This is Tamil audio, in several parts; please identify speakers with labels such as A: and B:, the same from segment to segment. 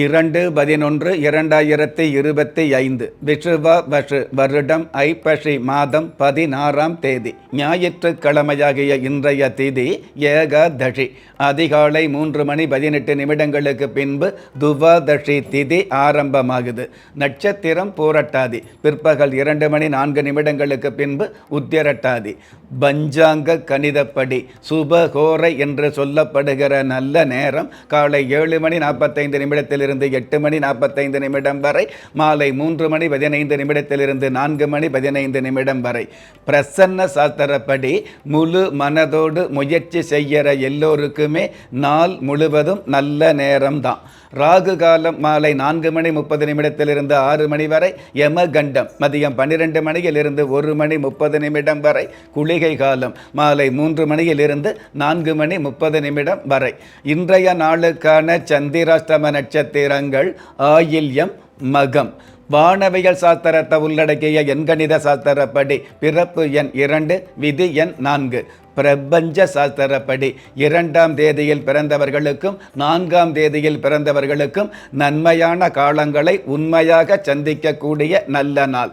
A: இரண்டு பதினொன்று இரண்டாயிரத்தி இருபத்தி ஐந்து விஷுவ வஷு வருடம் ஐப்பசி மாதம் பதினாறாம் தேதி ஞாயிற்றுக்கிழமையாகிய இன்றைய திதி ஏகாதசி அதிகாலை மூன்று மணி பதினெட்டு நிமிடங்களுக்கு பின்பு துவாதசி திதி ஆரம்பமாகுது. நட்சத்திரம் பூரட்டாதி பிற்பகல் இரண்டு மணி நான்கு நிமிடங்களுக்கு பின்பு உத்திரட்டாதி. பஞ்சாங்க கணிதப்படி சுபகோரை என்று சொல்லப்படுகிற நல்ல நேரம் காலை ஏழு மணி நாற்பத்தைந்து நிமிடத்தில் நிமிடத்திலிருந்து எட்டு மணி நாற்பத்தைந்து நிமிடம் வரை மாலை மூன்று மணி பதினைந்து நிமிடத்திலிருந்து நான்கு மணி பதினைந்து நிமிடம் வரை. பிரசன்ன சாஸ்திரப்படி முழு மனதோடு முயற்சி செய்கிற எல்லோருக்குமே நாள் முழுவதும் நல்ல நேரம்தான். ராகு காலம் மாலை நான்கு மணி முப்பது நிமிடத்திலிருந்து ஆறு மணி வரை யமகண்டம் மதியம் பன்னிரெண்டு மணியிலிருந்து ஒரு மணி முப்பது நிமிடம் வரை குளிகை காலம் மாலை மூன்று மணியிலிருந்து நான்கு மணி முப்பது நிமிடம் வரை. இன்றைய நாளுக்கான சந்திராஷ்டம நட்சத்திரங்கள் ஆயில்யம் மகம். வானவியல் சாஸ்திரத்தை உள்ளடக்கிய எண்கணித சாஸ்திரப்படி பிறப்பு எண் இரண்டு விதி எண் நான்கு. பிரபஞ்ச சாஸ்திரப்படி இரண்டாம் தேதியில் பிறந்தவர்களுக்கும் நான்காம் தேதியில் பிறந்தவர்களுக்கும் நன்மையான காலங்களை உண்மையாக சந்திக்கக்கூடிய நல்ல நாள்.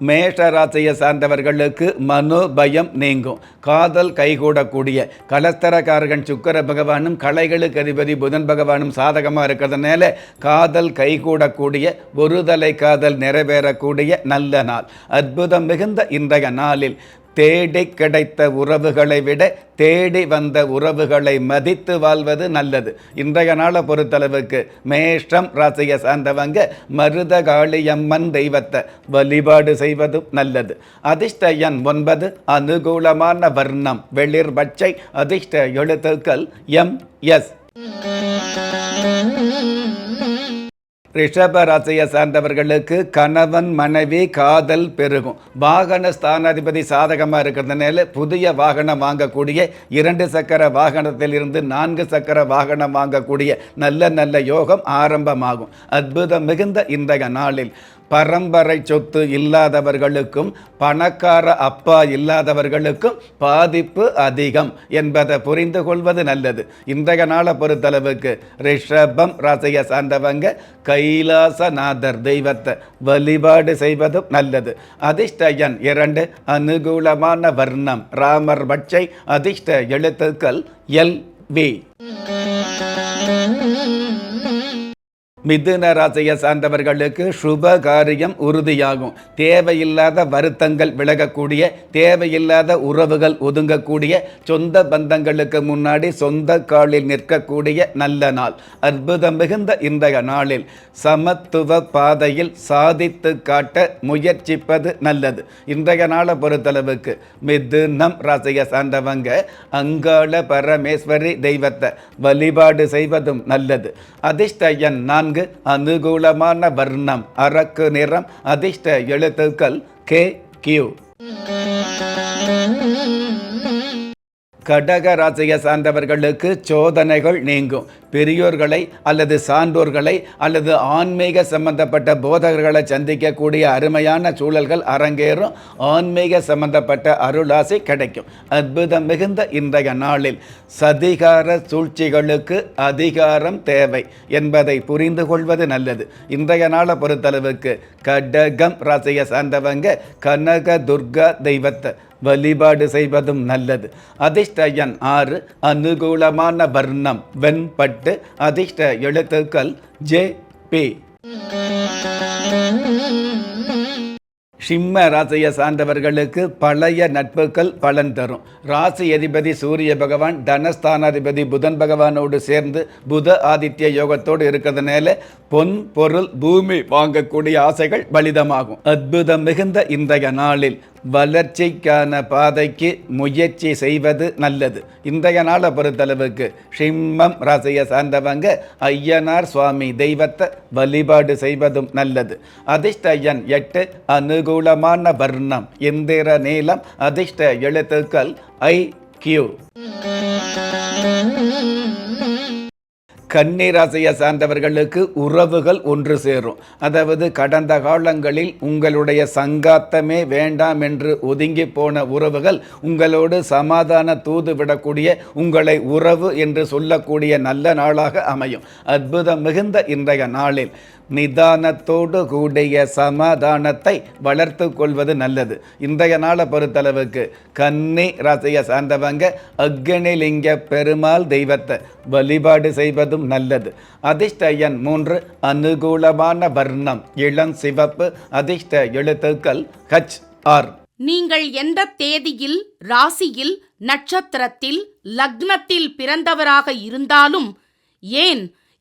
A: மேஷ சார்ந்தவர்களுக்கு சார்ந்தவர்களுக்கு மனோபயம் நீங்கும். காதல் கைகூடக்கூடிய கலஸ்தரக்காரகன் சுக்கர பகவானும் கலைகளுக்கு அதிபதி புதன் பகவானும் சாதகமாக இருக்கிறதுனால காதல் கைகூடக்கூடிய ஒருதலை காதல் நிறைவேறக்கூடிய நல்ல நாள். அற்புதம் மிகுந்த இன்றைய நாளில் தேடி கிடைத்த உறவுகளை விட தேடி வந்த உறவுகளை மதித்து வாழ்வது நல்லது. இன்றைய நாளை பொறுத்தளவுக்கு மேஷம் ராசியை சார்ந்தவங்க மருதகாளியம்மன் தெய்வத்தை வழிபாடு செய்வதும் நல்லது. அதிர்ஷ்ட எண் ஒன்பது அனுகூலமான வர்ணம் வெளிர் பச்சை அதிர்ஷ்ட எழுத்துக்கள் எம் எஸ். ரிஷப ராசியை சார்ந்தவர்களுக்கு கணவன் மனைவி காதல் பெருகும். வாகன ஸ்தானாதிபதி சாதகமாக இருக்கிறதுனால புதிய வாகனம் வாங்கக்கூடிய இரண்டு சக்கர வாகனத்தில் இருந்து நான்கு சக்கர வாகனம் வாங்கக்கூடிய நல்ல நல்ல யோகம் ஆரம்பமாகும். அற்புதம் மிகுந்த இன்றைய நாளில். பரம்பரை சொத்து இல்லாதவர்களுக்கும் பணக்கார அப்பா இல்லாதவர்களுக்கும் பாதிப்பு அதிகம் என்பதை புரிந்து கொள்வது நல்லது. இன்றைய நாளை பொறுத்தளவுக்கு ரிஷபம் ராசியை சார்ந்தவங்க கைலாசநாதர் தெய்வத்தை வழிபாடு செய்வதும் நல்லது. அதிர்ஷ்டயன் இரண்டு அனுகூலமான வர்ணம். ராமர் பட்சை அதிர்ஷ்ட எழுத்துக்கள் எல் வி. மிதுன ராசியை சார்ந்தவர்களுக்கு சுப காரியம் உறுதியாகும். தேவையில்லாத வருத்தங்கள் விலகக்கூடிய தேவையில்லாத உறவுகள் ஒதுங்கக்கூடிய சொந்த பந்தங்களுக்கு முன்னாடி சொந்த காலில் நிற்கக்கூடிய நல்ல நாள். அற்புதம் மிகுந்த இன்றைய நாளில் சமத்துவ பாதையில் சாதித்து காட்ட முயற்சிப்பது நல்லது. இன்றைய நாளை பொறுத்தளவுக்கு மிதுனம் ராசியை சார்ந்தவங்க அங்காள பரமேஸ்வரி தெய்வத்தை வழிபாடு செய்வதும் நல்லது. அதிர்ஷ்டயன் நான்கு நான்கு அனுகூலமான வர்ணம் அரக்கு நிறம் அதிர்ஷ்ட எழுத்துக்கள் கே கியூ. கடக ராசியை சார்ந்தவர்களுக்கு சோதனைகள் நீங்கும். பெரியோர்களை அல்லது சான்றோர்களை அல்லது ஆன்மீக சம்பந்தப்பட்ட போதகர்களை சந்திக்கக்கூடிய அருமையான சூழல்கள் அரங்கேறும். ஆன்மீக சம்பந்தப்பட்ட அருளாசி கிடைக்கும். அற்புதம் மிகுந்த இன்றைய நாளில் சதிகார சூழ்ச்சிகளுக்கு அதிகாரம் தேவை என்பதை புரிந்து கொள்வது நல்லது. இன்றைய நாளை பொறுத்தளவுக்கு கடகம் ராசியை சார்ந்தவங்க கனக துர்கா தெய்வத்தை வழிபாடு செய்வதும் நல்லது. அதிர்ஷ்ட எண் ஆறு அனுகூலமான வர்ணம் வெண்பட்டு அதிர்ஷ்ட எழுத்துக்கள் ஜே பி. சிம்ம ராசியை சார்ந்தவர்களுக்கு பழைய நட்புகள் பலன் தரும். ராசி அதிபதி சூரிய பகவான் தனஸ்தானாதிபதி புதன் பகவானோடு சேர்ந்து புத ஆதித்ய யோகத்தோடு இருக்கிறதுனால பொன் பொருள் பூமி வாங்கக்கூடிய ஆசைகள் பலிதமாகும். அற்புதம் மிகுந்த இன்றைய நாளில் வளர்ச்சிக்கான பாதைக்கு முயற்சி செய்வது நல்லது. இன்றைய நாளை பொறுத்தளவுக்கு சிம்மம் ராசியை சார்ந்தவங்க ஐயனார் சுவாமி தெய்வத்தை வழிபாடு செய்வதும் நல்லது. அதிர்ஷ்ட எண் எட்டு அனுகூலமான வர்ணம் இந்திர நீளம் அதிர்ஷ்ட எழுத்துக்கள் ஐ கியூ. கன்னிராசியை சார்ந்தவர்களுக்கு உறவுகள் ஒன்று சேரும். அதாவது கடந்த காலங்களில் உங்களுடைய சங்காத்தமே வேண்டாம் என்று ஒதுங்கி போன உறவுகள் உங்களோடு சமாதான தூது விடக்கூடிய உங்களை உறவு என்று சொல்லக்கூடிய நல்ல நாளாக அமையும். அற்புதம் மிகுந்த இன்றைய நாளில். நிதானத்தோடு கூடிய சமாதானத்தை வளர்த்து கொள்வது நல்லது. இன்றைய நாளை பொறுத்தளவுக்கு கன்னி ராசியை சார்ந்தவங்க அக்னிலிங்க பெருமாள் தெய்வத்தை வழிபாடு செய்வதும் நல்லது. அதிர்ஷ்டயன் மூன்று அனுகூலமான வர்ணம் இளம் சிவப்பு அதிர்ஷ்ட எழுத்துக்கள் ஹச் ஆர்
B: நீங்கள் எந்த தேதியில் ராசியில் நட்சத்திரத்தில் லக்னத்தில் பிறந்தவராக இருந்தாலும் ஏன்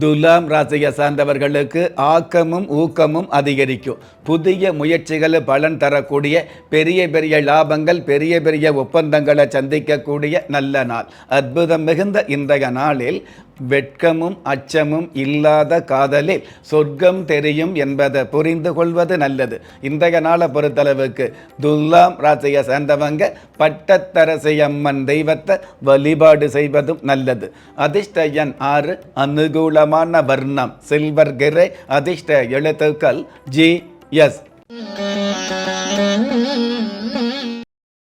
A: துலாம் ராசியை சார்ந்தவர்களுக்கு ஆக்கமும் ஊக்கமும் அதிகரிக்கும். புதிய முயற்சிகளை பலன் தரக்கூடிய பெரிய பெரிய லாபங்கள் பெரிய பெரிய ஒப்பந்தங்களை சந்திக்கக்கூடிய நல்ல நாள். அற்புதம் மிகுந்த இன்றைய நாளில் வெட்கமும் அச்சமும் இல்லாத காதலில் சொர்க்கம் தெரியும் என்பதை புரிந்து கொள்வது நல்லது. இன்றைய நாளை பொறுத்தளவுக்கு துல்லாம் ராசியை சேர்ந்தவங்க பட்டத்தரசி அம்மன் தெய்வத்தை வழிபாடு செய்வதும் நல்லது. அதிர்ஷ்ட எண் ஆறு அனுகூலமான வர்ணம் சில்வர் கிரே அதிர்ஷ்ட எழுத்துக்கள் ஜி எஸ்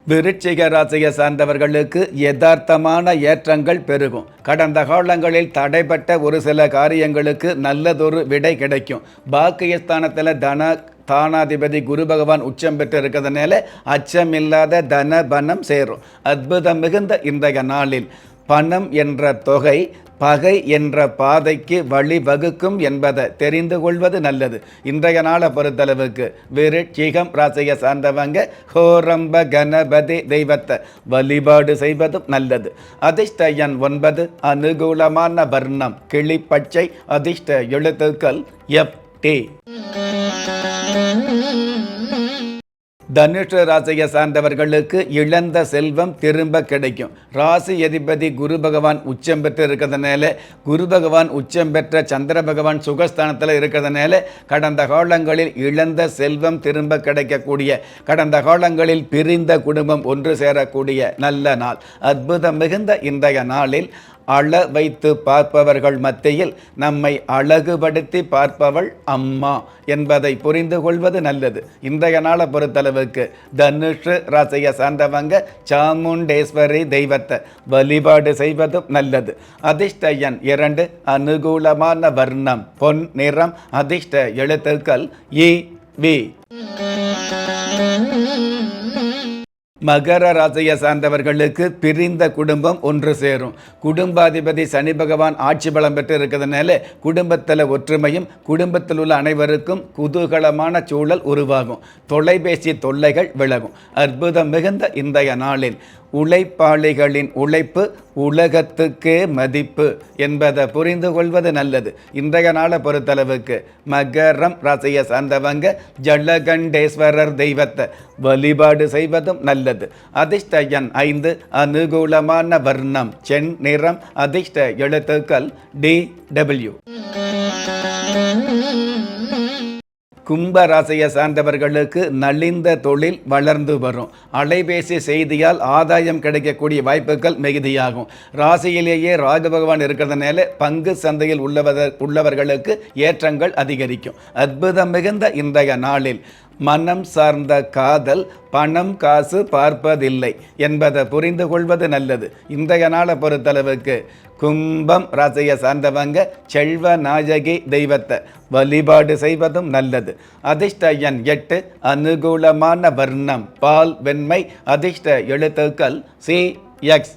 A: விருச்சிக ராசியை சார்ந்தவர்களுக்கு யதார்த்தமான ஏற்றங்கள் பெருகும். கடந்த காலங்களில் தடைப்பட்ட ஒரு சில காரியங்களுக்கு நல்லதொரு விடை கிடைக்கும். பாக்கியஸ்தானத்தில் தன தானாதிபதி குரு பகவான் உச்சம் பெற்று இருக்கிறதுனால அச்சமில்லாத தன பணம் சேரும். அற்புதம் மிகுந்த இன்றைய நாளில். பணம் என்ற தொகை பகை என்ற பாதைக்கு வழிவகுக்கும் என்பதை தெரிந்து கொள்வது நல்லது. இன்றைய நாளை பொறுத்தளவுக்கு விருட்சிகம் ராசியை சார்ந்தவங்க ஹோரம்ப கணபதி தெய்வத்தை வழிபாடு செய்வதும் நல்லது. அதிர்ஷ்ட எண் ஒன்பது அனுகூலமான வர்ணம் கிளிப்பச்சை அதிர்ஷ்ட எழுத்துக்கள் எஃப் டி. தனுஷ ராசியை சார்ந்தவர்களுக்கு இழந்த செல்வம் திரும்ப கிடைக்கும். ராசி அதிபதி குரு பகவான் உச்சம் பெற்று இருக்கிறதுனால குரு பகவான் உச்சம் பெற்ற சந்திர பகவான் சுகஸ்தானத்தில் இருக்கிறதுனால கடந்த காலங்களில் இழந்த செல்வம் திரும்ப கிடைக்கக்கூடிய கடந்த காலங்களில் பிரிந்த குடும்பம் ஒன்று சேரக்கூடிய நல்ல நாள். அற்புதம் மிகுந்த இன்றைய நாளில் அழ வைத்து பார்ப்பவர்கள் மத்தியில் நம்மை அழகுபடுத்தி பார்ப்பவள் அம்மா என்பதை புரிந்து கொள்வது நல்லது. இன்றைய நாளை பொறுத்தளவுக்கு தனுஷ் ராசியை சார்ந்தவங்க சாமுண்டேஸ்வரி தெய்வத்தை வழிபாடு செய்வதும் நல்லது. அதிர்ஷ்ட எண் இரண்டு அனுகூலமான வர்ணம் பொன் நிறம் அதிர்ஷ்ட எழுத்துக்கள் இ வி. மகர ராசியை சார்ந்தவர்களுக்கு பிரிந்த குடும்பம் ஒன்று சேரும். குடும்பாதிபதி சனி பகவான் ஆட்சி பலம் பெற்று இருக்கிறதுனால குடும்பத்தில் ஒற்றுமையும் குடும்பத்தில் உள்ள அனைவருக்கும் குதூகலமான சூழல் உருவாகும். தொலைபேசி தொல்லைகள் விலகும். அற்புதம் மிகுந்த இன்றைய நாளில் உழைப்பாளிகளின் உழைப்பு உலகத்துக்கே மதிப்பு என்பதை புரிந்து கொள்வது நல்லது. இன்றைய நாளை பொறுத்தளவுக்கு மகரம் ராசியை சார்ந்தவங்க ஜலகண்டேஸ்வரர் தெய்வத்தை வழிபாடு செய்வதும் நல்லது. அதிர்ஷ்ட எண் ஐந்து அனுகூலமான வர்ணம் சென் நிறம் அதிர்ஷ்ட எழுத்துக்கள் டி டபிள்யூ கும்ப ராசியை சார்ந்தவர்களுக்கு நலிந்த தொழில் வளர்ந்து வரும். அலைபேசி செய்தியால் ஆதாயம் கிடைக்கக்கூடிய வாய்ப்புகள் மிகுதியாகும். ராசியிலேயே ராஜபகவான் இருக்கிறதுனால பங்கு சந்தையில் உள்ளவர் உள்ளவர்களுக்கு ஏற்றங்கள் அதிகரிக்கும். அற்புதம் மிகுந்த இன்றைய நாளில் மனம் சார்ந்த காதல் பணம் காசு பார்ப்பதில்லை என்பதை புரிந்து கொள்வது நல்லது. இன்றைய நாளை பொறுத்தளவுக்கு கும்பம் ராசியை சார்ந்தவங்க செல்வ நாயகி தெய்வத்தை வழிபாடு செய்வதும் நல்லது. அதிர்ஷ்ட எண் எட்டு அனுகூலமான வர்ணம் பால் வெண்மை அதிர்ஷ்ட எழுத்துக்கள் சி எக்ஸ்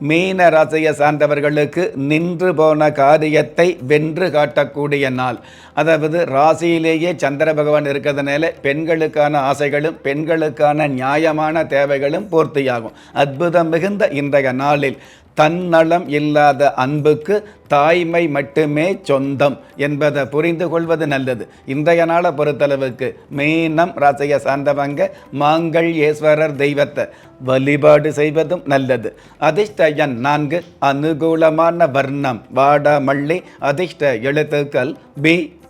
A: மீன ராசியை சார்ந்தவர்களுக்கு நின்று போன காரியத்தை வென்று காட்டக்கூடிய நாள். அதாவது ராசியிலேயே சந்திர பகவான் இருக்கிறதுனால பெண்களுக்கான ஆசைகளும் பெண்களுக்கான நியாயமான தேவைகளும் பூர்த்தியாகும். அற்புதம் மிகுந்த இன்றைய நாளில். தன்னலம் இல்லாத அன்புக்கு தாய்மை மட்டுமே சொந்தம் என்பதை புரிந்து கொள்வது நல்லது. இன்றைய நாளை பொறுத்தளவுக்கு மீனம் ராசியை சார்ந்தவங்க மாங்கல்யேஸ்வரர் தெய்வத்தை வழிபாடு செய்வதும் நல்லது. அதிர்ஷ்ட எண் நான்கு அனுகூலமான வர்ணம் வாடாமல்லி அதிர்ஷ்ட எழுத்துக்கள் பி